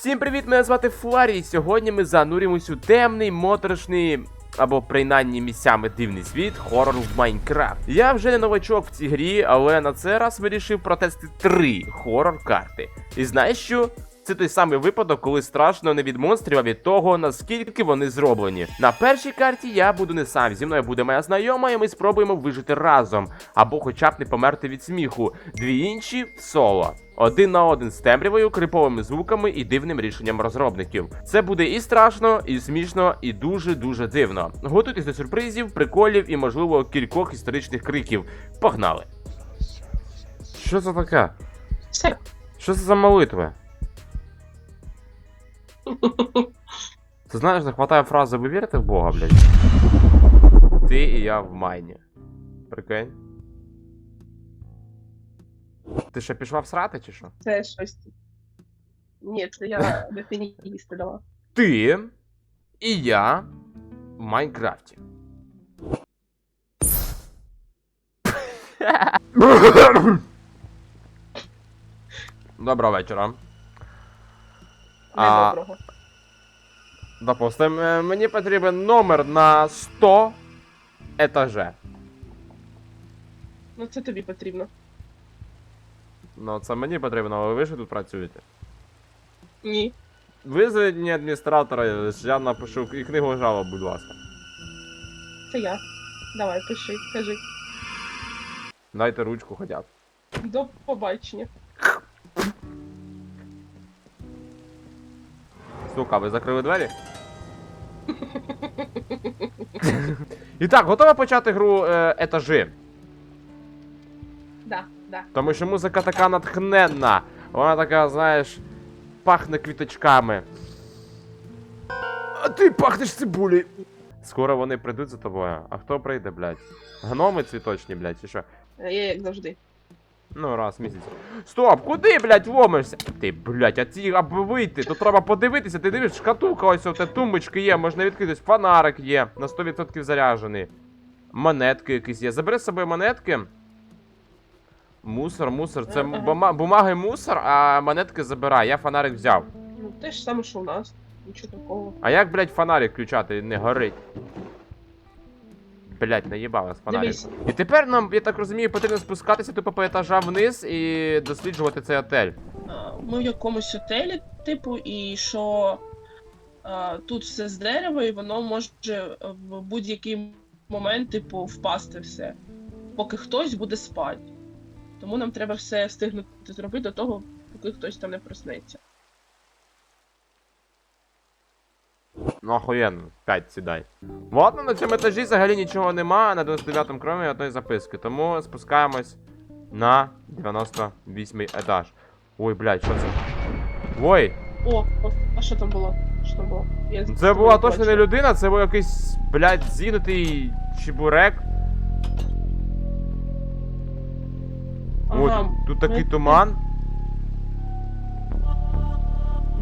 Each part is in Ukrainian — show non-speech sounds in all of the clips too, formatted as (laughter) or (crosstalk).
Всім привіт, мене звати Фларі, і сьогодні ми занурюємось у темний, моторошний. Або принаймні місцями дивний світ хорор в Майнкрафт. Я вже не новачок в цій грі, але на цей раз вирішив протестити три хорор-карти. І знаєш що? Це той самий випадок, коли страшно не від монстрів, а від того, наскільки вони зроблені. На першій карті я буду не сам, зі мною буде моя знайома, і ми спробуємо вижити разом, або хоча б не померти від сміху. Дві інші в соло. Один на один з темрявою, криповими звуками і дивним рішенням розробників. Це буде і страшно, і смішно, і дуже дуже дивно. Готуйтесь до сюрпризів, приколів і, можливо, кількох історичних криків. Погнали! Що це таке? Що це за молитва? Ти знаєш, не хватає фрази ви вірите в Бога, блядь? Ти і я в майні. Прикинь. Ти ще пішла всрати чи що? Це щось. Ні, це я (laughs) дитині їсти дала. Ти і я в Майнкрафті. (laughs) Доброго вечора. А, Недоброго. допустим, е, мені потрібен номер на 100 етаже. Ну це тобі потрібно. Ну, це мені потрібно, але ви ж тут працюєте. Ні. Визовіть мені адміністратора, я напишу і книгу жалоб, будь ласка. Це я. Давай, пиши, кажи. Дайте ручку хоча б. До побачення. Сука, ви закрили двері? І так, готова почати гру е, етажі. Да, да. Тому що музика така натхненна. Вона така, знаєш, пахне квіточками. А ти пахнеш цибулею. Скоро вони прийдуть за тобою. А хто прийде, блядь? Гноми цвіточні, блядь, чи що? Е, Я як завжди. Ну, раз в місяць. Стоп, куди, блядь, ломишся? Ти, блядь, а ці аби вийти, то треба подивитися, ти дивиш, шкатулка ось оте тумбочки є, можна відкритись, фонарик є, на 100% заряджений. Монетки якісь є. Забери з собою монетки. Мусор, мусор. Це бума- бумаги мусор, а монетки забирай. Я фонарик взяв. Ну те ж саме, що у нас. Нічого такого. А як, блядь, фонарик включати, не горить? Блядь, наїбала з фонарик. Дивись. І тепер нам, я так розумію, потрібно спускатися тупо по етажам вниз і досліджувати цей отель. А, Ми в якомусь отелі, типу, і що а, тут все з дерева, і воно може в будь-який момент, типу, впасти все. Поки хтось буде спати. Тому нам треба все встигнути зробити до того, поки хтось там не проснеться. Ну, охуєнно, 5 сідай. Ладно, на цьому етажі взагалі нічого нема, на 99-му кромі одної записки. Тому спускаємось на 98 етаж. Ой, блядь, що це? Ой, О, о, а що там було? Що там було? Я це була точно не людина, це був якийсь, блядь, зігнутий чебурек. Ой, Ага, тут, тут такий туман.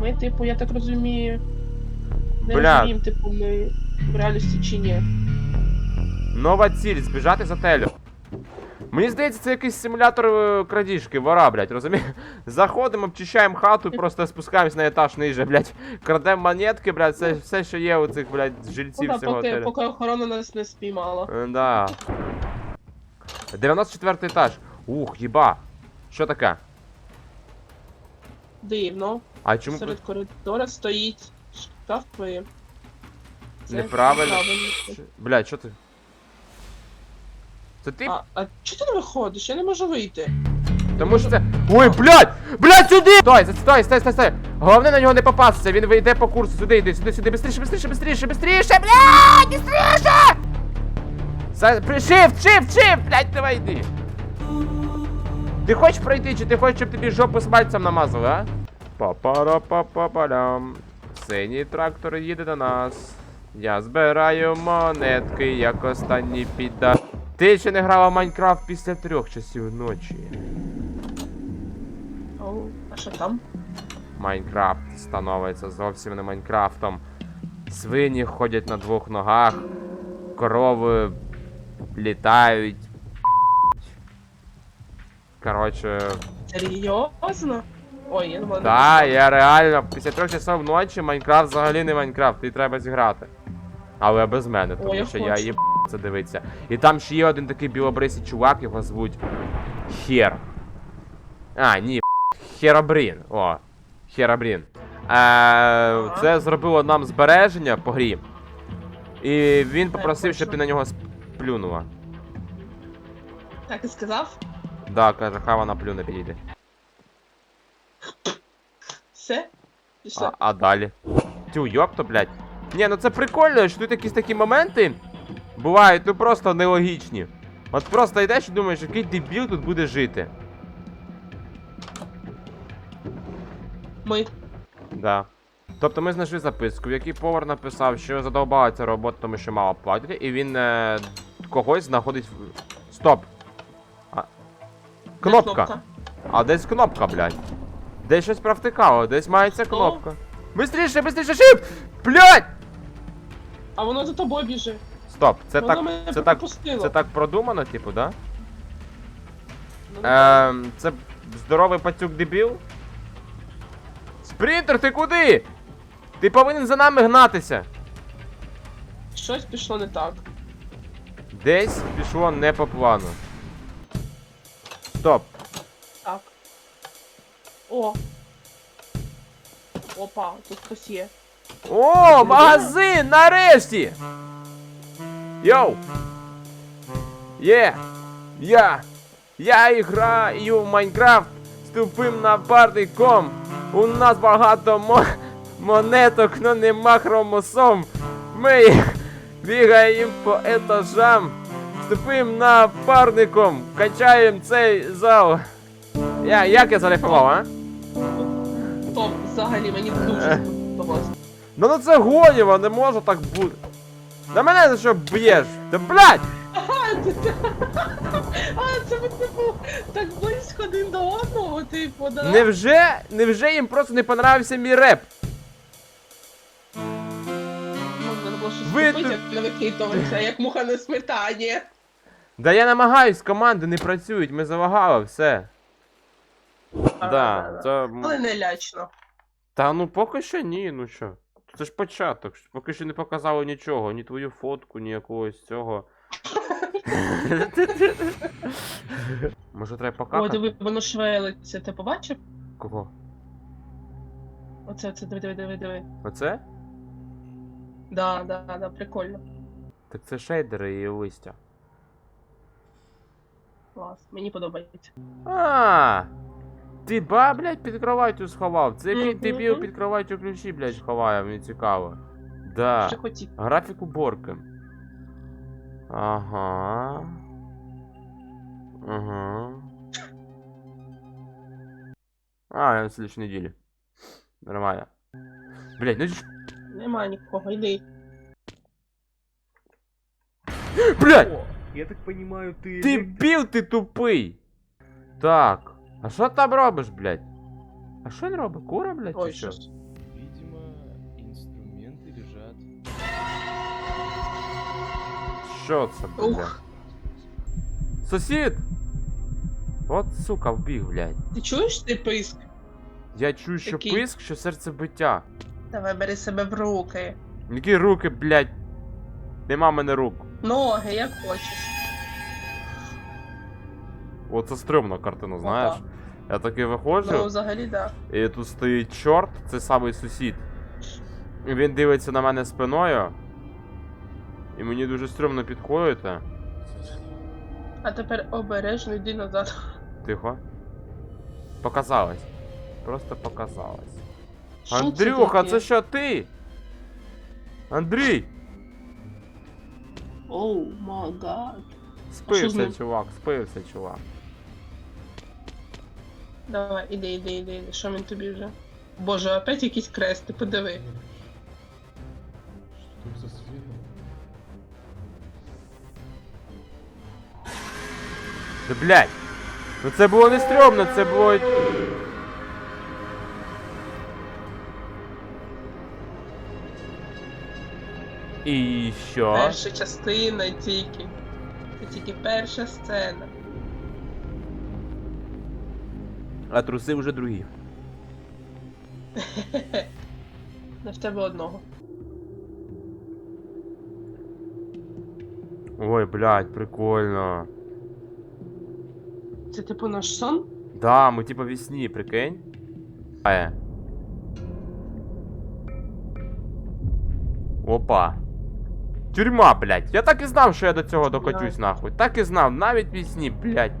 Ми, типу, я так розумію, не Бля. розуміємо, типу, ми в реальності чи ні. Нова ціль, збіжати з отелю. Мені здається, це якийсь симулятор е, крадіжки, вора, блядь, розумієш? Заходимо, обчищаємо хату, просто спускаємось на етаж ниже, блядь. Крадемо монетки, блядь, все, все, що є у цих, блядь, Ну, жильців да, цього поки, отелю. поки охорона нас не спіймала. Е, Да. 94 етаж. Ух, їба. Що таке? Дивно. А чому Серед коридора стоїть шкаф твоє. Це Неправильно. неправильно. Що- Блядь, що ти? Це ти? А, а чого ти не виходиш? Я не можу вийти. Тому що це. Ой, блядь! Блядь, сюди! Стой, стой, стой, стой, стой! Головне на нього не попастися, він вийде по курсу. Сюди йди, сюди, сюди, быстріше, быстріше, быстріше, быстріше, блядь! Быстріше! За... при- Shift, shift, shift, блядь, давай йди. Ти хочеш пройти, чи ти хочеш, щоб тобі жопу з пальцем намазали, а? Па-пара-па-па-палям. Синій трактор їде до нас. Я збираю монетки, як останній піда. Ти ще не грала в Майнкрафт після трьох часів ночі. Оу, а що там? Майнкрафт становиться зовсім не Майнкрафтом. Свині ходять на двох ногах, корови літають. Коротше, Серйозно? Ой, я думала, Та, я реально після трьох часов ночі Майнкрафт взагалі не Майнкрафт, і треба зіграти. Але без мене, тому я що я хочу. їб це дивиться. І там ще є один такий білобрисий чувак, його звуть Хер. А, ні, Херабрін. О, Херабрін. Е, це зробило нам збереження по грі. І він попросив, щоб ти на нього сплюнула. Так і сказав? Да, каже, хай вона плюне підійде. Все? Пішли. А, а далі? Тю, йопто, блядь. Ні, ну це прикольно, що тут якісь такі моменти бувають, ну просто нелогічні. От просто йдеш і думаєш, який дебіл тут буде жити. Ми. Да. Тобто ми знайшли записку, в якій повар написав, що задовбала ця робота, тому що мало платити, і він е, когось знаходить в. Стоп! А... Де Кнопка. А десь кнопка, блядь. Десь щось провтикало, десь мається Що? кнопка. Бистріше, бистріше, шип! Блядь! А воно за тобою біжить. Стоп, це воно так. мене Це так. пропустило. Це так продумано, типу, да? Ну, Ем, це здоровий пацюк дебіл? Спринтер, ти куди? Ти повинен за нами гнатися. Щось пішло не так. Десь пішло не по плану. Стоп. О. Опа, тут хтось є. О, магазин! Нарешті! Йоу! Є! Я! Я граю в Майнкрафт з тупим напарником! У нас багато мо... монеток, но нема хромосом! Ми їх бігаємо по етажам з тупим напарником! Качаємо цей зал! Я, як я зарифував, а? Взагалі, мені дуже сподобалось. Ну ну це гоніво, не може так бути. На мене за що б'єш? Та блядь! А, (laughs) це, а, це ми типу так близько один до одного, типу, да? Невже, невже їм просто не понравився мій реп? Можна було щось Ви купити, тут- не викидуватися, як муха на сметані. Да я намагаюсь, команди не працюють, ми залагали, все. Да, це. м- Але не лячно. Та ну поки що ні, ну що. Це ж початок, поки що не показали нічого, ні твою фотку, ні якогось цього. Може треба О, покакати? диви, воно швелиться, ти побачив? Кого? Оце, оце, диви, диви, диви, диви. Оце? Да, да, да, прикольно. Так це шейдери і листя. Клас, мені подобається. А, ти ба, блядь, під кроваттю сховав. Це який Мгм. дебіл під кроваттю ключі, блядь, ховає, мені цікаво. Да. Що хотів. Графік уборки. Ага. Ага. А, я на следующей неделе. Нормально. Блядь, ну ж- Нема нікого, йди. Блядь! О, я так понимаю, ты... Ти электро- біл, ти тупий! Так. А що там робиш, блядь? А що він робить? Кура, блядь, Ой, чи що? щось. Видимо, инструменты лежат. Що це, блядь? Ух. Сусід! От сука, вбіг, блядь. Ти чуєш цей писк? Я чую, що Який? писк, що серцебиття. Давай бери себе в руки. Які руки, блядь. Нема в мене рук. Ноги, як хочеш. Оце стрьомна картина, знаєш. Опа. Я таки Ну, виходжу, взагалі, да. і тут стоїть чорт, це самий сусід. І він дивиться на мене спиною. І мені дуже стрьомно підходити. А тепер обережно йди назад. Тихо. Показалось. Просто показалось. Що Андрюха, таке? це що ти? Андрій! Оу, май гад. Спився, чувак, спився, чувак. Давай, іди, іди, іди, іди. Що він тобі вже? Боже, опять якийсь крест, ти подиви. Что там за свет? Да блядь! Ну це було не стрьомно, це було. І що? Перша частина тільки. Це тільки перша сцена. А труси вже другі. (laughs) Не в тебе одного. Ой, блядь, прикольно. Це типу наш сон? Да, ми типа в весні, прикинь. Е. Опа. Тюрма, блядь. Я так і знав, що я до цього докотюсь, нахуй. Так і знав, навіть в вісні, блядь.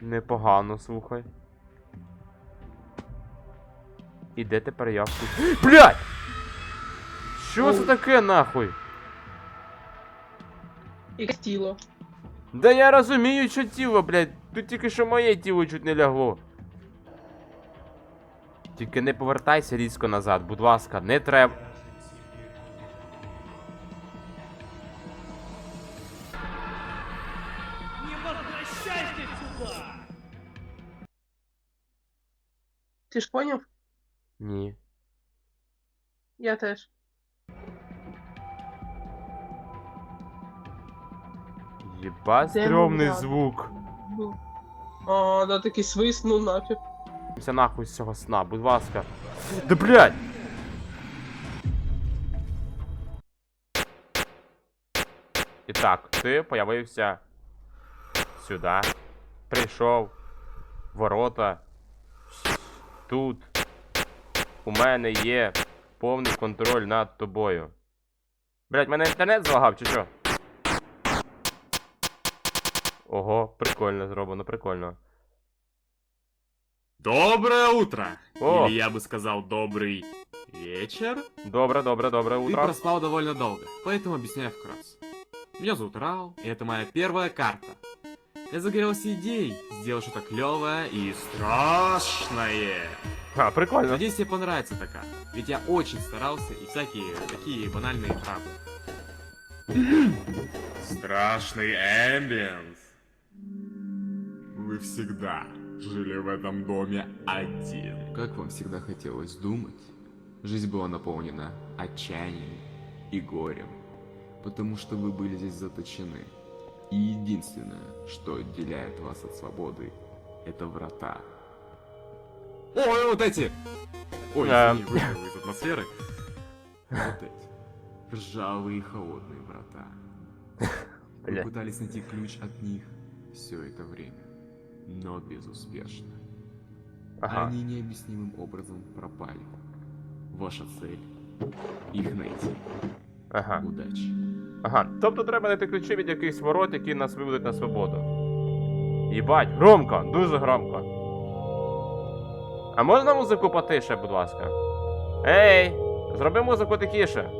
Непогано, слухай. І де тепер я вкус... (gasps) Блядь! Що це таке, нахуй? Якесь тіло. Да я розумію, що тіло, блядь. Тут тільки що моє тіло чуть не лягло. Тільки не повертайся різко назад, будь ласка, не треба. Ти ж поняв? Ні. Я теж. Єбать, Де стрьомний я? звук. Ну. А, да, такий свист, ну нафіг. Це нахуй з цього сна, будь ласка. Да блядь! І так, ти появився сюди. Прийшов. Ворота. Тут. У мене є повний контроль над тобою. Блять, мене інтернет злагав, чи що? Ого, прикольно зроблено, прикольно. Доброе утро! О. Или я бы сказал добрый вечер. Добре, добре, добре Ты утро. проспал довольно долго, поэтому объясняю вкратце. Меня зовут Рау, и это моя первая карта. Я загорелся идеей сделать что-то клевое и страшное. А, прикольно. Надеюсь, тебе понравится такая. Ведь я очень старался и всякие такие банальные правды. Страшный эмбиенс. Вы всегда жили в этом доме один. Как вам всегда хотелось думать, жизнь была наполнена отчаянием и горем, потому что вы были здесь заточены. И единственное, что отделяет вас от свободы, это врата. Ой, вот эти! Ой, Эм. извини, вырвал из атмосферы. Вот эти ржавые холодные врата. Вы Бля. пытались найти ключ от них все это время, но безуспешно. Ага. Они необъяснимым образом пропали. Ваша цель — их найти. Ага. удачі. Ага. Тобто треба знайти ключі від якихось ворот, які нас виведуть на свободу. Їбать, громко, дуже громко. А можна музику потише, будь ласка? Ей! Зроби музику тихіше.